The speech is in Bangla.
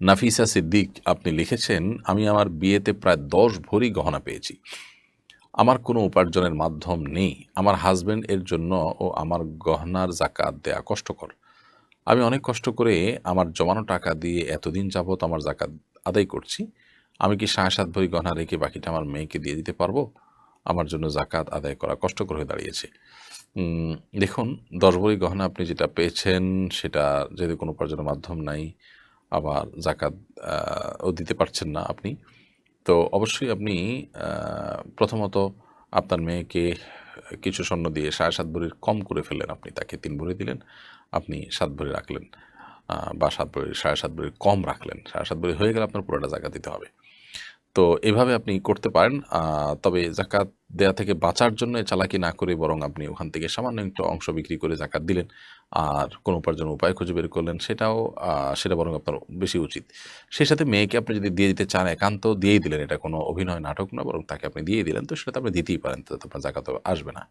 নাফিসা সিদ্দিক আপনি লিখেছেন, আমি আমার বিয়েতে প্রায় দশ ভরি গহনা পেয়েছি। আমার কোনো উপার্জনের মাধ্যম নেই। আমার হাজব্যান্ড এর জন্য ও আমার গহনার জাকাত দেয়া কষ্টকর। আমি অনেক কষ্ট করে আমার জমানো টাকা দিয়ে এতদিন যাবৎ আমার জাকাত আদায় করছি। আমি কি সাড়ে সাত ভরি গহনা রেখে বাকিটা আমার মেয়েকে দিয়ে দিতে পারব? আমার জন্য জাকাত আদায় করা কষ্টকর হয়ে দাঁড়িয়েছে। দেখুন, দশ ভরি গহনা আপনি যেটা পেয়েছেন, সেটা যদি কোনো উপার্জনের মাধ্যম নাই আবার জাকাত ও দিতে পারছেন না আপনি। তো অবশ্যই আপনি প্রথমত আপনার মেয়েকে কিছু স্বর্ণ দিয়ে সাড়ে সাত ভরির কম করে ফেললেন আপনি, তাকে তিন ভরি দিলেন, আপনি সাত ভরি রাখলেন বা সাত ভরি, সাড়ে সাত ভরির কম রাখলেন। সাড়ে সাত ভরি হয়ে গেলে আপনার পুরোটা জায়গা দিতে হবে। তো এভাবে আপনি করতে পারেন। তবে জাকাত দেয়া থেকে বাঁচার জন্য চালাকি না করে বরং আপনি ওখান থেকে সামান্য একটু অংশ বিক্রি করে জাকাত দিলেন। আর কোনো উপার্জন উপায় খুঁজে বের করলেন সেটাও সেটা বরং আপনার বেশি উচিত। সেই সাথে মেয়েকে আপনি যদি দিয়ে দিতে চান, একান্ত দিয়েই দিলেন। এটা কোনো অভিনয় নাটক না, বরং তাকে আপনি দিয়ে দিলেন। তো সেটা আপনি দিতেই পারেন, তাতে আপনার জাকাতও আসবে না।